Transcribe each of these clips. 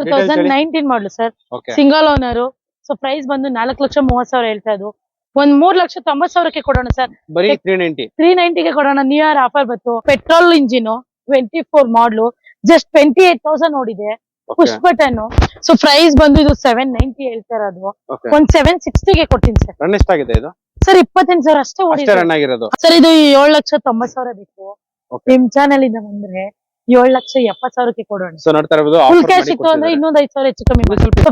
Two thousand nineteen model sir okay single owner so price ಬಂದು ನಾಲ್ಕು ಲಕ್ಷ ಮೂವತ್ ಸಾವಿರ ಹೇಳ್ತಾ ಇದ್ದು ಒಂದ್ ಮೂರ್ ಲಕ್ಷ ತೊಂಬತ್ ಸಾವಿರಕ್ಕೆ ಕೊಡೋಣ ಸರ್ ಬರೀ ತ್ರೀ ನೈಂಟಿ ತ್ರೀ ನೈಂಟಿಗೆ ಕೊಡೋಣ. ನ್ಯೂ ಇಯರ್ ಆಫರ್ ಬಂತು. Petrol engine twenty four model just twenty eight thousand ನೋಡಿದೆ ಪುಷ್ ಬಟನ್ ಸೊ ಪ್ರೈಸ್ ಬಂದು ಇದು ಸೆವೆನ್ ನೈಂಟಿ ಹೇಳ್ತಾ ಇರೋದು. ಒಂದ್ ಸೆವೆನ್ ಸಿಕ್ಸ್ಟಿಗೆ ಕೊಡ್ತೀನಿ ಸರ್ ರನ್ ಎಷ್ಟಾಗಿದೆ ಇದು? ಸರ್ ಇಪ್ಪತ್ತೆಂಟು ಸಾವಿರ ಅಷ್ಟೇ ಅಷ್ಟೇ ಓಡಿದೆ. ರನ್ ಆಗಿರೋದು. ಸರ್ ಇದು ಏಳು ಲಕ್ಷ ತೊಂಬತ್ ಸಾವಿರ ಬೇಕು. ನಿಮ್ ಚಾನೆಲ್ ಇಂದ ಬಂದ್ರೆ ಏಳ್ ಲಕ್ಷ ಎಪ್ಪತ್ ಸಾವಿರಕ್ಕೆ ಕೊಡೋಣ. ಸೊ ನೋಡ್ತಾ ಫುಲ್ ಕ್ಯಾಶ್ ಇತ್ತು ಅಂದ್ರೆ. ಇನ್ನೊಂದ್ ಐದ್ ಸಾವಿರ ಹೆಚ್ಚು ಕಮ್ಮಿ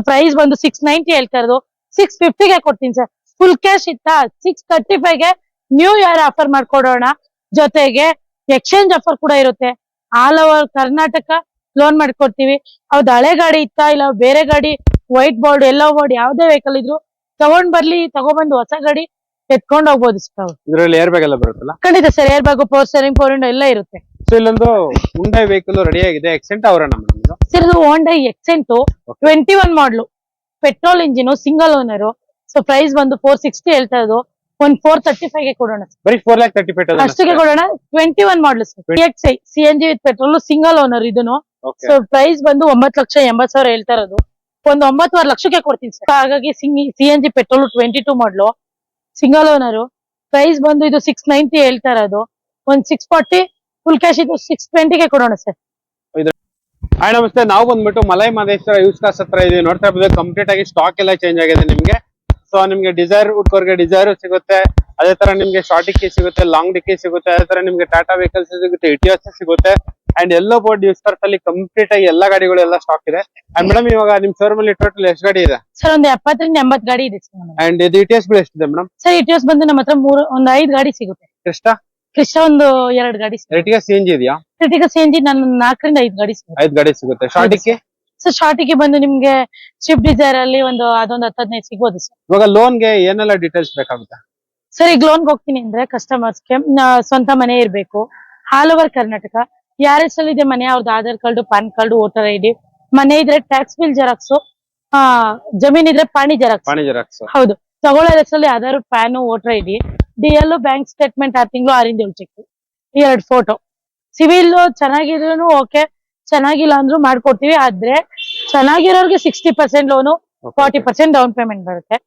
ಪ್ರೈಸ್ ಬಂದು ಸಿಕ್ಸ್ ನೈನ್ಟಿ ಹೇಳ್ತಾ ಇರೋದು. ಸಿಕ್ಸ್ ಫಿಫ್ಟಿಗೆ ಕೊಡ್ತೀನಿ ಸರ್ ಫುಲ್ ಕ್ಯಾಶ್ ಇತ್ತಾ? ಸಿಕ್ಸ್ ತರ್ಟಿ ಗೆ ನ್ಯೂ ಇಯರ್ ಆಫರ್ ಮಾಡ್ಕೊಡೋಣ. ಜೊತೆಗೆ ಎಕ್ಸ್ಚೇಂಜ್ ಆಫರ್ ಕೂಡ ಇರುತ್ತೆ. ಆಲ್ ಓವರ್ ಕರ್ನಾಟಕ ಲೋನ್ ಮಾಡ್ಕೊಡ್ತೀವಿ. ಅವ್ದು ಹಳೆ ಗಾಡಿ ಇತ್ತಾ? ಇಲ್ಲ ಬೇರೆ ಗಾಡಿ ವೈಟ್ ಬೋರ್ಡ್ ಎಲ್ಲೋ ಬೋರ್ಡ್ ಯಾವ್ದೇ ವೆಹಿಕಲ್ ಇದ್ರು ತಗೊಂಡ್ ಬರ್ಲಿ ತಗೊಂಡ್ಬಂದು ಹೊಸ ಗಾಡಿ ಎತ್ಕೊಂಡ್ ಹೋಗ್ಬೋದು ಸರ್ ಇದ್ರಲ್ಲಿ ಏರ್ ಬ್ಯಾಗ್ ಎಲ್ಲ ಬರುತ್ತಲ್ಲ? ಖಂಡಿತ sir air bag power steering four window ಎಲ್ಲ ಇರುತ್ತೆ. ಸೊ ಇಲ್ಲೊಂದು ಹುಂಡೈ ವೆಹಿಕಲ್ ರೆಡಿ ಆಗಿದೆ ಎಕ್ಸೆಂಟ್ ಅವರ ಸರ್ ಇದು. Hyundai Xcent. Twenty one model petrol engine single owner so price ಬಂದು ಫೋರ್ ಸಿಕ್ಸ್ಟಿ ಹೇಳ್ತಾ ಇದ್ದು ಒಂದ್ ಫೋರ್ ತರ್ಟಿ ಫೈವ್ಗೆ ಕೊಡೋಣ. ಬರೀ ಫೋರ್ ಲ್ಯಾಕ್ ತರ್ಟಿ ಫೈವ್ ಅಷ್ಟಕ್ಕೆ ಕೊಡೋಣ. Twenty one model sir X I C N G with petrol single owner ಇದನ್ನು. So price ಬಂದು ಒಂಬತ್ತು ಲಕ್ಷ ಎಂಬತ್ ಸಾವಿರ ಹೇಳ್ತಾ ಇರೋದು. ಒಂದ್ ಒಂಬತ್ತುವರೆ ಲಕ್ಷಕ್ಕೆ ಕೊಡ್ತೀನಿ ಸರ್ ಹಾಗಾಗಿ C N G petrol twenty two model single owner price ಬಂದು ಇದು ಸಿಕ್ಸ್ ನೈನ್ಟಿ ಹೇಳ್ತಾ ಇರೋದು. ಒಂದ್ ಸಿಕ್ಸ್ ಫಾರ್ಟಿ ಫುಲ್ ಕ್ಯಾಶ್ ಇದು ಸಿಕ್ಸ್ ಟ್ವೆಂಟಿಗೆ ಕೊಡೋಣ ಸರ್. ಹಾಯ್ ನಮಸ್ತೆ. ನಾವು ಬಂದ್ಬಿಟ್ಟು ಮಲೈ ಮಹದೇಶ್ವರ ಯೂಸ್ ಕಾಸ್ ಹತ್ರ ಇದೀವಿ. ನೋಡ್ತಾ ಇರ್ಬೋದು ಕಂಪ್ಲೀಟ್ ಆಗಿ ಸ್ಟಾಕ್ ಎಲ್ಲ ಚೇಂಜ್ ಆಗಿದೆ ನಿಮ್ಗೆ. ಸೊ ನಿಮ್ಗೆ ಡಿಸೈರ್ ಹುಡ್ಕೋರ್ಗೆ ಡಿಸೈರ್ ಸಿಗುತ್ತೆ. ಅದೇ ತರ ನಿಮ್ಗೆ ಶಾರ್ಟ್ ಡಿಕ್ಕಿ ಸಿಗುತ್ತೆ ಲಾಂಗ್ ಡಿಕ್ಕಿ ಸಿಗುತ್ತೆ. ಅದೇ ತರ ನಿಮ್ಗೆ ಟಾಟಾ ವೆಹಿಕಲ್ಸ್ ಸಿಗುತ್ತೆ ಇಟಿಎಸ್ ಸಿಗುತ್ತೆ. ಅಂಡ್ ಎಲ್ಲೋ ಬೋರ್ಡ್ ಯೂಸ್ ಅಲ್ಲಿ ಕಂಪ್ಲೀಟ್ ಆಗಿ ಎಲ್ಲಾ ಗಾಡಿಗಳು ಎಲ್ಲ ಸ್ಟಾಕ್ ಇದೆ. ಅಂಡ್ ಮೇಡಮ್ ಇವಾಗ ನಿಮ್ ಶೋರೂಮ್ ಅಲ್ಲಿ ಟೋಟಲ್ ಎಷ್ಟು ಗಾಡಿ ಇದೆ? ಸರ್ ಒಂದು ಎಪ್ಪತ್ತರಿಂದ ಎಂಬತ್ ಗಾಡಿ ಇದೆ ಅಂಡ್ ಇದು ಇಟಿಎಸ್ಗಳು ಎಷ್ಟಿದೆ ಮೇಡಮ್ ಸರ್ ಇಟಿಎಸ್ ಬಂದು ನಮ್ಮ ಹತ್ರ ಮೂರು ಒಂದ್ ಐದು ಗಾಡಿ ಸಿಗುತ್ತೆ. ಕ್ರಿಸ್ಟಾ ಕೃಷ್ಣ ಒಂದು ಎರಡ್ ಗಾಡಿ ರೆಟಿಗೆ ಸಿ ಎನ್ ಜಿ ಇದೆಯಾ? ಕ್ರಿಟಿಕ ಸಿ ಎನ್ ಜಿ ನಾನು ನಾಲ್ಕರಿಂದ ಐದು ಗಾಡಿ ಸಿಗುತ್ತೆ. ಐದು ಗಾಡಿ ಸಿಗುತ್ತೆ. ಶಾರ್ಟಿಗೆ ಸರ್. ಶಾರ್ಟಿಗೆ ಬಂದು ನಿಮ್ಗೆ ಶಿಫ್ಟ್ ಡಿಸೈರ್ ಅಲ್ಲಿ ಒಂದು ಅದೊಂದು ಹತ್ತು ಹದಿನೈದು ಸಿಗ್ಬೋದು ಸರ್. ಇವಾಗ ಲೋನ್ಗೆ ಏನೆಲ್ಲ ಡೀಟೇಲ್ಸ್ ಬೇಕಾಗುತ್ತೆ? ಸರ್ ಈಗ ಲೋನ್ ಹೋಗ್ತೀನಿ ಅಂದ್ರೆ ಕಸ್ಟಮರ್ಸ್ಗೆ ಸ್ವಂತ ಮನೆ ಇರಬೇಕು. ಆಲ್ ಓವರ್ ಕರ್ನಾಟಕ ಯಾರ ಹೆಸರಲ್ಲಿ ಇದೆ ಮನೆ ಅವ್ರದ್ದು Aadhaar card PAN card voter I D. ಮನೆ ಇದ್ರೆ ಟ್ಯಾಕ್ಸ್ ಬಿಲ್ ಜೆರಾಕ್ಸ್ ಜಮೀನ್ ಇದ್ರೆ ಪಾಣಿ ಜೆರಾಕ್ಸ್ ಪಾಣಿ ಜೆರಾಕ್ಸ್ ಹೌದು. ತಗೊಳ್ಳೋ ಹೆಸರಲ್ಲಿ Aadhaar PAN voter I D. D L bank statement R ತಿಂಗಳು ಆರಿಂದ ಏಳು ಚೆಕ್ ಎರಡು ಫೋಟೋ ಸಿವಿಲ್ ಚೆನ್ನಾಗಿದ್ರು ಓಕೆ ಚೆನ್ನಾಗಿಲ್ಲ ಅಂದ್ರೂ ಮಾಡ್ಕೊಡ್ತೀವಿ ಆದ್ರೆ ಚೆನ್ನಾಗಿರೋರ್ಗೆ sixty percent loan forty percent down payment ಬರುತ್ತೆ.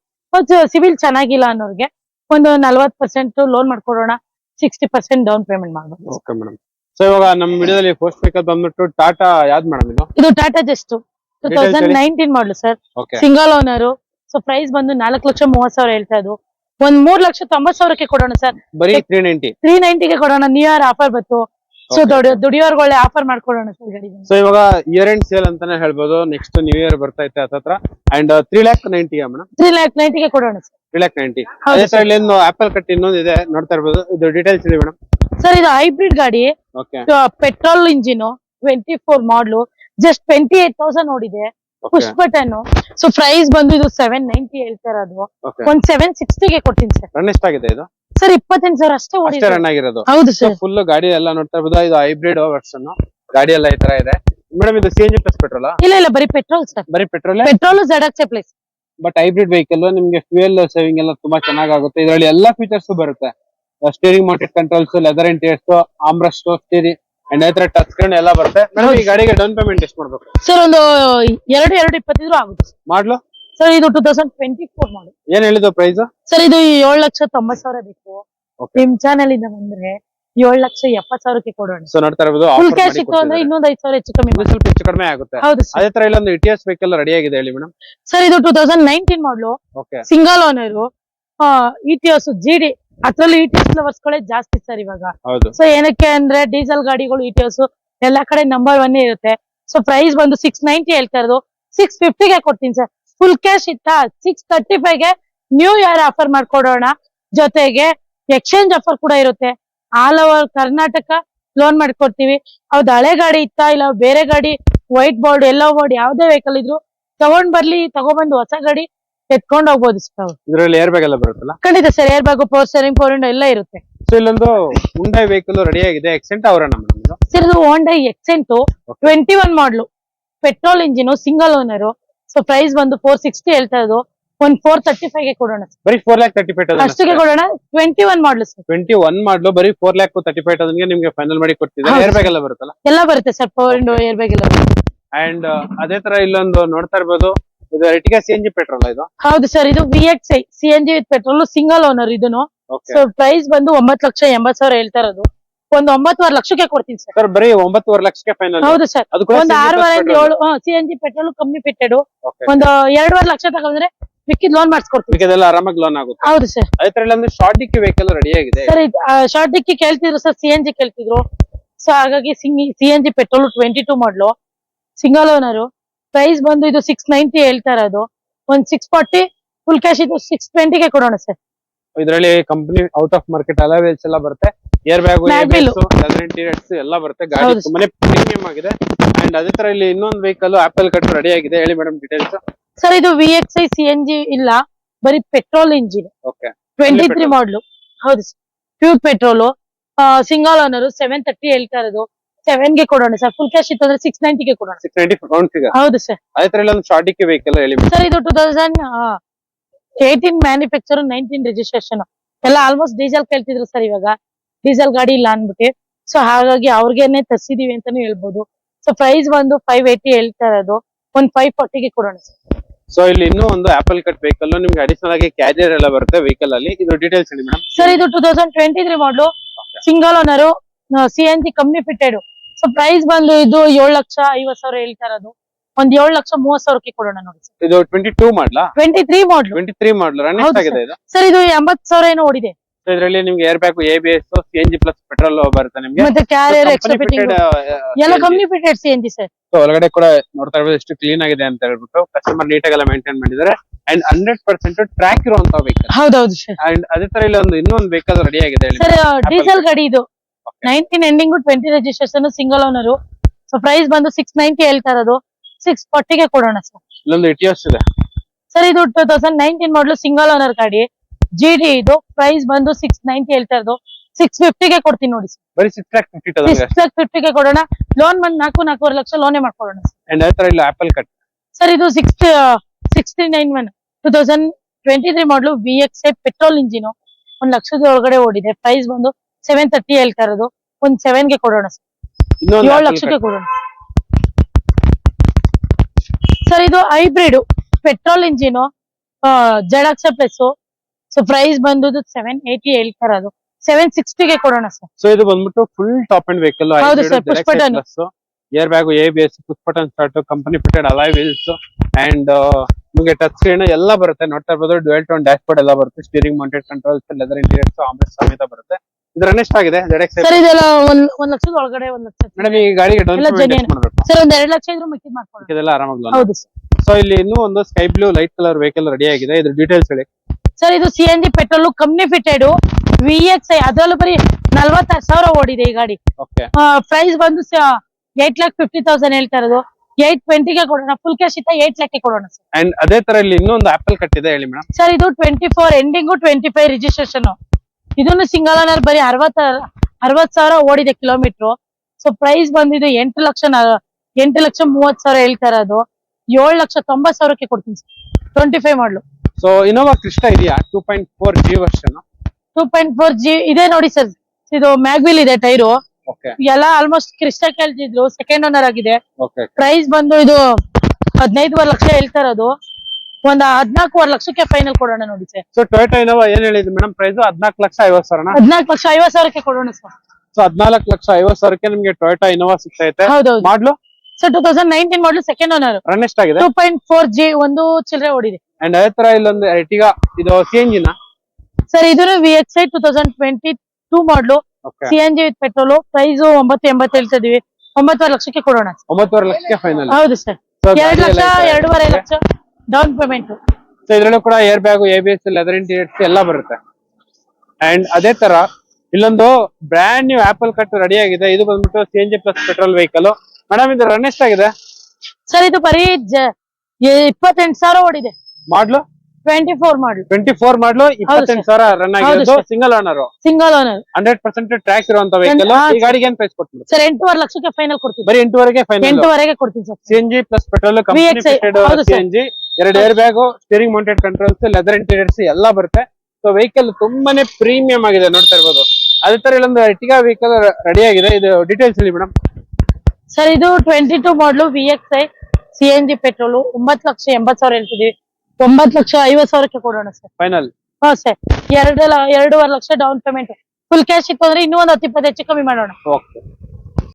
ಸಿವಿಲ್ ಚೆನ್ನಾಗಿಲ್ಲ ಅನ್ನೋರ್ಗೆ ಒಂದು ನಲ್ವತ್ ಪರ್ಸೆಂಟ್ ಲೋನ್ ಮಾಡ್ಕೊಡೋಣ sixty percent down payment okay madam so ಇವಾಗ ನಮ್ಮ ವಿಡಿಯೋದಲ್ಲಿ ಫಸ್ಟ್ ವೆಹಿಕಲ್ ಬಂದ್ಬಿಟ್ಟು ಟಾಟಾ ಯಾವ್ದು ಮೇಡಮ್ ಇದು? ಇದು Tata just two thousand nineteen model sir single owner so price ಬಂದು ನಾಲ್ಕು ಲಕ್ಷ ಮೂವತ್ ಸಾವಿರ ಹೇಳ್ತಾ ಇದ್ದು ಒಂದ್ ಮೂರ್ ಲಕ್ಷ ತೊಂಬತ್ ಸಾವಿರಕ್ಕೆ ಕೊಡೋಣ ಸರ್. ಬರೀ ತ್ರೀ ನೈಂಟಿ ತ್ರೀ ನೈಂಟಿಗೆ ಕೊಡೋಣ ನ್ಯೂ ಇಯರ್ ಆಫರ್ ಬಂತು. ಸೊ ದುಡಿಯೋರ್ಗೊಳ್ಳೆ ಆಫರ್ ಮಾಡ್ಕೊಡೋಣ ಸರ್ ಗಾಡಿ ಸೊ ಇವಾಗ ಇಯರ್ ಎಂಡ್ ಸೇಲ್ ಅಂತಾನೆ ಹೇಳ್ಬೋದು. ನೆಕ್ಸ್ಟ್ ನ್ಯೂ ಇಯರ್ ಬರ್ತಾ ಇತ್ತೆ ಹತ್ರ. And three lakh ninety madam three lakh ನೈಂಟಿಗೆ ಕೊಡೋಣ ಸರ್. ತ್ರೀ ಲ್ಯಾಕ್ ನೈಂಟಿ ಅದೇ ಸರ್. ಇಲ್ಲಿ ಒಂದು ಆಪಲ್ ಕಟ್ ಇನ್ನೊಂದು ಇದೆ. ನೋಡ್ತಾ ಇರ್ಬೋದು. ಇದು ಡೀಟೇಲ್ಸ್ ಇದೆ ಮೇಡಮ್ ಸರ್ ಇದು ಹೈಬ್ರಿಡ್ ಗಾಡಿ. Petrol engine twenty four model just twenty eight thousand ನೋಡಿದೆ ಪುಷ್ ಬಟನ್ ಸೊ ಪ್ರೈಸ್ ಬಂದು ಇದು ಸೆವೆನ್ ನೈಂಟಿ ಹೇಳ್ತಾ ಇರೋದು. ಓಕೆ ಒಂದ್ ಸೆವೆನ್ ಸಿಕ್ಸ್ಟಿಗೆ ಕೊಡ್ತೀನಿ ಸರ್ ರನ್ ಎಷ್ಟಾಗಿದೆ ಇದು? ಸರ್ ಇಪ್ಪತ್ತೆಂಟು ಸಾವಿರ ಅಷ್ಟೇ ಅಷ್ಟೇ ಓಡಿದೆ ರನ್ ಆಗಿರೋದು. ಹೌದು ಸರ್ ಫುಲ್ ಗಾಡಿ ಎಲ್ಲ ನೋಡ್ತಾ ಇರ್ಬೋದು ಇದು ಹೈಬ್ರಿಡ್ ವರ್ಷನ್ ಗಾಡಿ ಎಲ್ಲ ಈ ತರ ಇದೆ. ಮೇಡಮ್ ಇದು C N G plus petrol ಇಲ್ಲ ಇಲ್ಲ ಬರೀ ಪೆಟ್ರೋಲ್ ಸರ್ ಬರೀ ಪೆಟ್ರೋಲ್ ಪೆಟ್ರೋಲ್ ಜಡಕ್ಸೆ ಪ್ಲೇಸ್ ಬಟ್ ಹೈಬ್ರಿಡ್ ವೆಹಿಕಲ್ ನಿಮ್ಗೆ ಫ್ಯೂಯಲ್ ಸೇವಿಂಗ್ ಎಲ್ಲ ತುಂಬಾ ಚೆನ್ನಾಗುತ್ತೆ ಇದರಲ್ಲಿ ಎಲ್ಲಾ ಫೀಚರ್ಸ್ ಬರುತ್ತೆ. Steering mounted controls leather interiors armrest steering and ಅದ್ರ ಟಚ್ ಸ್ಕ್ರೀನ್ ಎಲ್ಲ ಬರುತ್ತೆ. ಮೇಡಮ್ ಈ ಗಾಡಿಗೆ ಡೌನ್ ಪೇಮೆಂಟ್ ಎಷ್ಟು ಮಾಡ್ಬೇಕು? ಸರ್ ಒಂದು ಎರಡು ಎರಡು ಇಪ್ಪತ್ತಿದ್ರು ಆಗುತ್ತೆ ಮಾಡ್ಲು? ಸರ್ ಇದು ಟೂ ತೌಸಂಡ್ ಟ್ವೆಂಟಿ ಫೋರ್ ಮಾಡಿ ಏನ್ ಹೇಳಿದ್ದು ಪ್ರೈಸ್ ಸರ್ ಇದು ಏಳು ಲಕ್ಷ ತೊಂಬತ್ ಸಾವಿರ ಬೇಕು. Okay. ನಿಮ್ ಚಾನೆಲ್ ಇಂದ ಬಂದ್ರೆ ಏಳು ಲಕ್ಷ ಎಪ್ಪತ್ ಸಾವಿರಕ್ಕೆ ಕೊಡೋಣ. ಸೊ ನೋಡ್ತಾ ಇರ್ಬೋದು ಫುಲ್ ಕ್ಯಾಶ್ ಮಾಡಿ ಇತ್ತು ಅಂದ್ರೆ ಕೊಡ್ತಿದ್ದಾರೆ. ಇನ್ನೊಂದ್ ಐದ್ ಸಾವಿರ ಹೆಚ್ಚು ಕಮ್ಮಿ ಇದು ಮಾಡಿ ಸ್ವಲ್ಪ ಹೆಚ್ಚು ಕಡಿಮೆ ಆಗುತ್ತೆ. ಹೌದು ಸರ್ ಅದೇ ತರ ಇಲ್ಲೊಂದು ಇಟಿಎಸ್ ವೆಹಿಕಲ್ ರೆಡಿ ಆಗಿದೆ ಹೇಳಿ ಮೇಡಮ್ ಸರ್ ಇದು two thousand nineteen model okay single owner ETS G D ಅದ್ರಲ್ಲಿ ಇಟಿಎಸ್ ಎಸ್ ಲವರ್ಸ್ಗಳೇ ಜಾಸ್ತಿ ಸರ್ ಇವಾಗ. ಸೊ ಏನಕ್ಕೆ ಅಂದ್ರೆ ಡೀಸೆಲ್ ಗಾಡಿಗಳು ಇ ಟಿ ಎಸ್ ಎಲ್ಲಾ ಕಡೆ ನಂಬರ್ ಒನ್ ಇರುತ್ತೆ. ಸೊ ಪ್ರೈಸ್ ಬಂದು ಸಿಕ್ಸ್ ನೈಂಟಿ ಹೇಳ್ತಾ ಇರೋದು. ಸಿಕ್ಸ್ ಫಿಫ್ಟಿಗೆ ಕೊಡ್ತೀನಿ ಸರ್ ಫುಲ್ ಕ್ಯಾಶ್ ಇತ್ತಾ? ಸಿಕ್ಸ್ ತರ್ಟಿ ಗೆ ನ್ಯೂ ಇಯರ್ ಆಫರ್ ಮಾಡ್ಕೊಡೋಣ. ಜೊತೆಗೆ ಎಕ್ಸ್ಚೇಂಜ್ ಆಫರ್ ಕೂಡ ಇರುತ್ತೆ. ಆಲ್ ಓವರ್ ಕರ್ನಾಟಕ ಲೋನ್ ಮಾಡ್ಕೊಡ್ತೀವಿ. ಅವ್ದು ಹಳೆ ಗಾಡಿ ಇತ್ತಾ? ಇಲ್ಲ ಬೇರೆ ಗಾಡಿ ವೈಟ್ ಬೋರ್ಡ್ ಎಲ್ಲೋ ಬೋರ್ಡ್ ಯಾವ್ದೇ ವೆಹಿಕಲ್ ಇದ್ರು ತಗೊಂಡ್ ಬರ್ಲಿ ತಗೊಬಂದು ಹೊಸ ಗಾಡಿ. ಎತ್ಕೊಂಡ್ ಹೋಗ್ಬೋದು ಸರ್ ಇದರಲ್ಲಿ ಏರ್ ಬ್ಯಾಗ್ ಎಲ್ಲ ಬರುತ್ತಲ್ಲ? ಖಂಡಿತ sir air bag power steering four window ಎಲ್ಲ ಇರುತ್ತೆ. ಸೊ ಇಲ್ಲೊಂದು ಹುಂಡೈ ವೆಹಿಕಲ್ ರೆಡಿ ಆಗಿದೆ. ಎಕ್ಸೆಂಟ್ ಅವರ ನಮ್ಮ ಇದು ಸರ್ ಇದು Hyundai Xcent. Twenty one model petrol engine single owner so price ಬಂದು ಫೋರ್ ಸಿಕ್ಸ್ಟಿ ಹೇಳ್ತಾ ಇರೋದು. ಒಂದ್ ಫೋರ್ ತರ್ಟಿ ಫೈವ್ಗೆ ಕೊಡೋಣ. ಬರೀ ಫೋರ್ ಲ್ಯಾಕ್ ತರ್ಟಿ ಫೈವ್ ಅಷ್ಟಕ್ಕೆ ಕೊಡೋಣ. Twenty one model sir twenty one model ಬರೀ four lakh thirty five thousand ನಿಮ್ಗೆ ಫೈನಲ್ ಮಾಡಿ ಕೊಡ್ತಿದ್ದಾರೆ. ಹೌದು ಏರ್ ಬ್ಯಾಗ್ ಎಲ್ಲ ಬರುತ್ತಲ್ಲ? ಎಲ್ಲ ಬರುತ್ತೆ sir power window air bag ಎಲ್ಲ ಬರುತ್ತೆ. ಅಂಡ್ ಅದೇ ತರ ಇಲ್ಲೊಂದು ನೋಡ್ತಾ ಇರ್ಬೋದು. ಇದು Ertiga C N G petrol ಇದು? ಹೌದು ಸರ್ ಇದು V X I C N G with petrol single owner ಇದನ್ನು ಸೊ ಪ್ರೈಸ್ ಬಂದು ಒಂಬತ್ತು ಲಕ್ಷ ಎಂಬತ್ ಸಾವಿರ ಹೇಳ್ತಾ ಇರೋದು. ಒಂದು ಒಂಬತ್ತುವರೆ ಲಕ್ಷಕ್ಕೆ ಕೊಡ್ತೀನಿ ಸರ್ ಸರ್ ಬರೀ ಒಂಬತ್ತುವರೆ ಲಕ್ಷಕ್ಕೆ ಫೈನಲ್ ಹೌದು ಸರ್ ಅದು ಒಂದು ಆರೂವರೆ ಏಳು ಸಿ ಎನ್ ಜಿ ಪೆಟ್ರೋಲ್ ಕಮ್ಮಿ ಫಿಟ್ಟೆಡ್ ಒಂದು ಎರಡೂವರೆ ಲಕ್ಷ ತಗೊಂಡ್ರೆ ಮಿಕ್ಕಿದ್ ಲೋನ್ ಮಾಡಿಸ್ಕೊಡ್ತೀವಿ ಇದೆಲ್ಲ ಆರಾಮಾಗಿ ಲೋನ್ ಆಗುತ್ತೆ. ಹೌದು ಸರ್ ಅದೇ ತರ ಅಂದ್ರೆ ಶಾರ್ಟ್ ಡಿಕ್ಕಿ ವೆಹಿಕಲ್ ರೆಡಿ ಆಗಿದೆ. ಸರ್ ಶಾರ್ಟ್ ಡಿಕ್ಕಿ ಕೇಳ್ತಿದ್ರು ಸರ್ ಸಿಎನ್ಜಿ ಎನ್ ಜಿ ಕೇಳ್ತಿದ್ರು. ಸೊ ಹಾಗಾಗಿ C N G petrol twenty two model single owner price ಬಂದು ಇದು ಸಿಕ್ಸ್ ನೈಂಟಿ ಹೇಳ್ತಾ ಇರೋದು. ಒಂದ್ ಸಿಕ್ಸ್ ಫಾರ್ಟಿ ಫುಲ್ ಕ್ಯಾಶ್ ಇದು ಸಿಕ್ಸ್ ಟ್ವೆಂಟಿಗೆ ಕೊಡೋಣ ಸರ್ ಇದರಲ್ಲಿ company out of market alloy wheels ಎಲ್ಲ ಬರುತ್ತೆ. Air bag. ಇಂಟೀರಿಯರ್ಸ್ ಎಲ್ಲ ಬರುತ್ತೆ. ಗಾಡಿ ತುಂಬಾನೇ ಪ್ರೀಮಿಯಂ ಆಗಿದೆ. ಅಂಡ್ ಅದೇ ತರ ಇಲ್ಲಿ ಇನ್ನೊಂದು ವೆಹಿಕಲ್ ಆಪಲ್ ಕಟ್ ರೆಡಿ ಆಗಿದೆ. ಹೇಳಿ ಮೇಡಮ್ ಡೀಟೇಲ್ಸ್ ಸರ್ ಇದು V X I C N G ಇಲ್ಲ. ಬರೀ petrol engine okay twenty three model model ಹೌದು pure petrol single owner seven thirty ಹೇಳ್ತಾ ಇರೋದು. ಸೆವೆನ್ಗೆ ಕೊಡೋಣ ಸರ್ ಫುಲ್ ಕ್ಯಾಶ್ ಇತ್ತು ಅಂದ್ರೆ ಸಿಕ್ಸ್ ನೈಂಟಿಗೆ ಕೊಡೋಣ. ಸಿಕ್ಸ್ ನೈಂಟಿ ರೌಂಡ್ ಫಿಗರ್ ಹೌದು ಸರ್ ಅದೇ ತರ ಇಲ್ಲೊಂದು ಶಾರ್ಟಿಗೆ ವೆಹಿಕಲ್ ಹೇಳಿ ಸರ್ ಇದು two thousand eighteen manufacture nineteen registration ಎಲ್ಲ ಆಲ್ಮೋಸ್ಟ್ ಡೀಸೆಲ್ ಕೇಳ್ತಿದ್ರು ಸರ್ ಇವಾಗ. ಡೀಸೆಲ್ ಗಾಡಿ ಇಲ್ಲ ಅನ್ಬಿಟ್ಟು ಸೊ ಹಾಗಾಗಿ ಅವ್ರಿಗೇನೆ ತರ್ಸಿದೀವಿ ಅಂತಾನು ಹೇಳ್ಬೋದು. ಸೊ ಪ್ರೈಸ್ ಒಂದು ಫೈವ್ ಏಯ್ಟಿ ಹೇಳ್ತಾ ಇರೋದು. ಒಂದ್ ಫೈವ್ ಫಾರ್ಟಿಗೆ ಕೊಡೋಣ ಸರ್ ಸೊ ಇಲ್ಲಿ ಇನ್ನೂ ಒಂದು ಆಪಲ್ ಕಟ್ ವೆಹಿಕಲ್ ನಿಮ್ಗೆ ಅಡಿಷನಲ್ ಆಗಿ ಕ್ಯಾರಿಯರ್ ಎಲ್ಲ ಬರುತ್ತೆ ವೆಹಿಕಲ್ ಅಲ್ಲಿ. ಇದು ಡೀಟೇಲ್ಸ್ ಹೇಳಿ ಮೇಡಮ್ ಸರ್ ಇದು two thousand twenty three model single owner C N G company fitted so price ಬಂದು ಇದು ಏಳು ಲಕ್ಷ ಐವತ್ ಸಾವಿರ ಹೇಳ್ತಾ ಇರೋದು. ಒಂದ್ ಏಳು ಲಕ್ಷ ಮೂವತ್ ಸಾವಿರಕ್ಕೆ ಕೊಡೋಣ ನೋಡಿ ಸರ್ ಇದು ಟ್ವೆಂಟಿ ಟೂ ಮಾಡ್ಲಾ? Twenty three model twenty three model run ಆಗಿದೆ ಇದು? ಸರ್ ಇದು ಎಂಬತ್ ಸಾವಿರ ಏನೋ ಓಡಿದೆ. ಇದರಲ್ಲಿ ನಿಮ್ಗೆ air bag A B S C N G plus petrol ಬರುತ್ತೆ ನಿಮ್ಗೆ? ಮತ್ತೆ ಕ್ಯಾರಿಯರ್ ಎಲ್ಲ. Company fitted C N G sir So, ಒಳಗಡೆ ಕೂಡ ನೋಡ್ತಾ ಇರ್ಬೋದು ಎಷ್ಟು ಕ್ಲೀನ್ ಆಗಿದೆ ಅಂತ ಹೇಳ್ಬಿಟ್ಟು ಕಸ್ಟಮರ್ ನೀಟ್ ಎಲ್ಲ ಮೇಂಟೈನ್ ಮಾಡಿದ್ದಾರೆ. ಅಂಡ್ ಹಂಡ್ರೆಡ್ ಪರ್ಸೆಂಟ್ ಟ್ರ್ಯಾಕ್ ಇರುವಂತ ವೆಹಿಕಲ್ ಹೌದೌದು ಸರ್ ಅಂಡ್ ಅದೇ ತರ ಇಲ್ಲಿ ಒಂದು ಇನ್ನೊಂದು ವೆಹಿಕಲ್ ರೆಡಿ ಆಗಿದೆ ಸರ್ ಡೀಸೆಲ್ ಗಾಡಿ ಇದು. Nineteen ending twenty registration single owner so price ಬಂದು ಸಿಕ್ಸ್ ನೈನ್ಟಿ ಹೇಳ್ತಾ ಇರೋದು. ಸಿಕ್ಸ್ ಫಾರ್ಟಿಗೆ ಕೊಡೋಣ ಸರ್ ಇಲ್ಲೊಂದು ಇಟಿಯೋಸ್ ಇದೆ. ಸರ್ ಇದು two thousand nineteen model single owner ಗಾಡಿ. ಜಿ ಡಿ ಇದು. ಪ್ರೈಸ್ ಬಂದು ಸಿಕ್ಸ್ ನೈನ್ಟಿ ಹೇಳ್ತಾ ಇರೋದು. ಸಿಕ್ಸ್ ಫಿಫ್ಟಿಗೆ ಕೊಡ್ತೀನಿ ನೋಡಿ ಬರೀ six lakh fifty thousand six lakh ಫಿಫ್ಟಿಗೆ ಕೊಡೋಣ. ಲೋನ್ ಬಂದು ನಾಲ್ಕು ನಾಲ್ಕೂವರೆ ಲಕ್ಷ ಲೋನೇ ಮಾಡ್ಕೊಡೋಣ ಅಂಡ್ ಅದೇ ತರ ಇಲ್ಲಿ ಆಪಲ್ ಕಟ್ ಸರ್ ಇದು six sixty nine one two thousand twenty three model V X I petrol engine ಒಂದ್ ಲಕ್ಷದ ಒಳಗಡೆ ಓಡಿದೆ. ಪ್ರೈಸ್ ಬಂದು ಸೆವೆನ್ ತರ್ಟಿ ಹೇಳ್ತಾ ಇರೋದು. ಒಂದ್ ಸೆವೆನ್ಗೆ ಕೊಡೋಣ ಸರ್. ಏಳು ಲಕ್ಷಕ್ಕೆ. ಕೊಡೋಣ. ಸರ್ ಇದು ಹೈಬ್ರಿಡ್ ಪೆಟ್ರೋಲ್ ಇಂಜಿನ್ ಜಡಾಕ್ಷ ಪ್ಲಸ್ ಸೊ ಪ್ರೈಸ್ ಬಂದು ಸೆವೆನ್ ಏಯ್ಟಿ ಹೇಳ್ತಾ ಇರೋದು. ಸೆವೆನ್ ಸಿಕ್ಸ್ಟಿಗೆ ಕೊಡೋಣ ಸರ್. ಸೊ ಇದು ಬಂದ್ಬಿಟ್ಟು ಫುಲ್ ಟಾಪ್ ಅಂಡ್ ವೆಹಿಕಲ್ ಹೌದು sir push button. Air bag A B S push button start company fitted alloy wheels and ನಿಮಗೆ ಟಚ್ ಸ್ಕ್ರೀನ್ ಎಲ್ಲ ಬರುತ್ತೆ. ನೋಡ್ತಾ ಇರ್ಬೋದು ಡ್ವೆಲ್ ಟೋನ್ ಡ್ಯಾಶ್ ಬೋರ್ಡ್ ಎಲ್ಲ ಬರುತ್ತೆ. Steering mounted controls leather interiors armrest ಸಮೇತ ಬರುತ್ತೆ. ಇದು ರನ್ ಎಷ್ಟಾಗಿದೆ ಜೆಡ್ ಸರ್ ಇದೆಲ್ಲ ಒಂದ್ ಒಂದ್ ಲಕ್ಷದ ಒಳಗಡೆ ಒಂದ್ ಲಕ್ಷ ಮೇಡಮ್ ಈ ಗಾಡಿಗೆ ಡೌನ್ ಎಲ್ಲ ಪೇಮೆಂಟ್ genuine. ಮಾಡಬೇಕು ಸರ್ ಒಂದ್ ಎರಡ್ ಲಕ್ಷ ಇದ್ರು ಮಿಕ್ಕಿದ್ ಮಾಡ್ಕೊಳ್ಳೋಣ. ಇದೆಲ್ಲ ಆರಾಮಾಗಿ ಹೌದು ಸರ್. ಸೊ ಇಲ್ಲಿ ಇನ್ನೂ ಒಂದು sky blue light colour vehicle ready ಆಗಿದೆ. ಇದ್ರ ಡೀಟೇಲ್ಸ್ ಹೇಳಿ. ಸರ್ ಇದು C N G petrol company fitted V X I ಅದ್ರಲ್ಲೂ ಬರೀ ನಲ್ವತ್ತಾರು ಸಾವಿರ ಓಡಿದೆ ಈ ಗಾಡಿ. ಓಕೆ ಪ್ರೈಸ್ ಬಂದು ಏಟ್ ಲ್ಯಾಕ್ ಫಿಫ್ಟಿ ತೌಸಂಡ್ ಹೇಳ್ತಾ ಇರೋದು. ಏಟ್ ಟ್ವೆಂಟಿಗೆ ಕೊಡೋಣ ಫುಲ್ ಕ್ಯಾಶ್ ಇತ್ತ ಏಟ್ ಲ್ಯಾಕ್ ಕೊಡೋಣ ಸರ್. ಅಂಡ್ ಅದೇ ತರ ಇಲ್ಲಿ ಇನ್ನೊಂದು ಆಪಲ್ ಕಟ್ಟಿದೆ ಹೇಳಿ ಮೇಡಮ್. ಸರ್ ಇದು twenty four ending twenty five registration ಇದನ್ನು ಸಿಂಗಲ್ ಓನರ್ ಬರೀ ಅರವತ್ತ ಅರವತ್ ಸಾವಿರ ಓಡಿದೆ ಕಿಲೋಮೀಟರ್ ಸೊ ಪ್ರೈಸ್ ಬಂದಿದ್ದು ಎಂಟು ಲಕ್ಷ ಎಂಟು ಲಕ್ಷ ಮೂವತ್ ಸಾವಿರ ಹೇಳ್ತಾ ಇರೋದು. ಏಳು ಲಕ್ಷ ತೊಂಬತ್ ಸಾವಿರಕ್ಕೆ ಕೊಡ್ತೀನಿ sir twenty five model so Innova Krishna ಇದೆಯಾ two point four G version two point four G ಇದೆ ನೋಡಿ ಸರ್ ಇದು ಮ್ಯಾಗ್ವಿಲ್ ಇದೆ ಟೈರು ಎಲ್ಲ ಆಲ್ಮೋಸ್ಟ್ ಕೃಷ್ಣ ಕೇಳ್ತಿದ್ರು ಸೆಕೆಂಡ್ ಓನರ್ ಆಗಿದೆ. ಪ್ರೈಸ್ ಬಂದು ಇದು ಹದಿನೈದುವರೆ ಲಕ್ಷ ಹೇಳ್ತಾ ಇರೋದು. ಒಂದ್ ಹದ್ನಾಲ್ಕೂವರೆ ಲಕ್ಷಕ್ಕೆ ಫೈನಲ್ ಕೊಡೋಣ ನೋಡಿ ಸರ್. ಸೊ ಟೊಯೋಟಾ ಇನೋವಾ ಏನ್ ಹೇಳಿದ್ವಿ ಮೇಡಮ್ ಪ್ರೈಸ್ ಹದ್ನಾಲ್ಕು ಲಕ್ಷ ಐವತ್ ಸಾವಿರ ಹದ್ನಾಲ್ಕು ಲಕ್ಷ ಐವತ್ ಸಾವಿರಕ್ಕೆ ಕೊಡೋಣ ಸರ್. ಸೊ ಹದಿನಾಲ್ಕು ಲಕ್ಷ ಐವತ್ ಸಾವಿರಕ್ಕೆ ನಿಮ್ಗೆ ಟೊಯೋಟಾ ಇನೋವಾ ಸಿಗ್ತೈತೆ ಹೌದೌದು. Model sir two thousand nineteen model second owner run ಎಷ್ಟಾಗಿದೆ ಟೂ ಪಾಯಿಂಟ್ ಫೋರ್ ಜಿ ಒಂದು ಚಿಲ್ಲರೆ ಓಡಿದೆ. ಅಂಡ್ ಅದೇ ತರ ಇಲ್ಲೊಂದು ಎರ್ಟಿಗಾ ಇದು ಸಿ ಎನ್ ಜಿನ ಸರ್ ಇದನ್ನು V X I two thousand twenty two model C N G with petrol price ಒಂಬತ್ತು ಎಂಬತ್ತು ಹೇಳ್ತಾ ಇದೀವಿ ಒಂಬತ್ತುವರೆ ಲಕ್ಷಕ್ಕೆ ಕೊಡೋಣ. ಒಂಬತ್ತುವರೆ ಲಕ್ಷಕ್ಕೆ ಫೈನಲ್ ಹೌದು ಸರ್ ಎರಡು ಲಕ್ಷ ಎರಡೂವರೆ ಲಕ್ಷ. ಡೌನ್ ಪೇಮೆಂಟ್ ಸೊ ಇದ್ರಲ್ಲೂ ಕೂಡ air bag A B S leather interiors ಎಲ್ಲ ಬರುತ್ತೆ. ಅಂಡ್ ಅದೇ ತರ ಇಲ್ಲೊಂದು brand new apple cut ready ಆಗಿದೆ. ಇದು ಬಂದ್ಬಿಟ್ಟು C N G plus petrol vehicle madam ಇದು ರನ್ ಎಷ್ಟಾಗಿದೆ ಸರ್ ಇದು ಬರೀ ಇಪ್ಪತ್ತೆಂಟು ಸಾವಿರ ಓಡಿದೆ. Model twenty four model twenty four model ಇಪ್ಪತ್ತೆಂಟು ಸಾವಿರ ರನ್ ಆಗಿರೋದು single owner single owner hundred percent track ಇರುವಂತ ವೆಹಿಕಲ್ ಈ ಗಾಡಿಗೆ ಏನ್ ಪ್ರೈಸ್ ಕೊಡ್ತೀವಿ ಸರ್ ಎಂಟೂವರೆ ಲಕ್ಷಕ್ಕೆ ಫೈನಲ್ ಕೊಡ್ತೀನಿ ಬರೀ ಎಂಟುವರೆಗೆ ಫೈನಲ್ ಎಂಟೂವರೆಗೆ ಕೊಡ್ತೀನಿ sir C N G plus petrol company C N G ಎರಡು air bag steering mounted controls leather interiors ಎಲ್ಲ ಬರುತ್ತೆ. ಸೊ ವೆಹಿಕಲ್ ತುಂಬಾನೇ ಪ್ರೀಮಿಯಂ ಆಗಿದೆ ನೋಡ್ತಾ ಇರ್ಬೋದು. ಅದೇ ತರ ಇಲ್ಲೊಂದು ಎರ್ಟಿಗಾ ವೆಹಿಕಲ್ ರೆಡಿ ಆಗಿದೆ. ಇದು ಡೀಟೇಲ್ಸ್ ಇಲ್ಲಿ ಮೇಡಮ್ ಸರ್ ಇದು ಟ್ವೆಂಟಿ ಟೂ ಮಾಡಲು V X I C N G petrol ಒಂಬತ್ತು ಲಕ್ಷ ಎಂಬತ್ ಸಾವಿರ ಹೇಳ್ತಿದೀವಿ ಒಂಬತ್ತು ಲಕ್ಷ ಐವತ್ ಸಾವಿರಕ್ಕೆ ಕೊಡೋಣ ಸರ್ ಫೈನಲ್ ಹಾ ಸರ್ ಎರಡು ಎರಡೂವರೆ lakh down payment full cash ಇತ್ತು ಅಂದ್ರೆ ಇನ್ನೂ ಒಂದು ಹತ್ತು ಇಪ್ಪತ್ತು ಹೆಚ್ಚು ಕಮ್ಮಿ ಮಾಡೋಣ. ಓಕೆ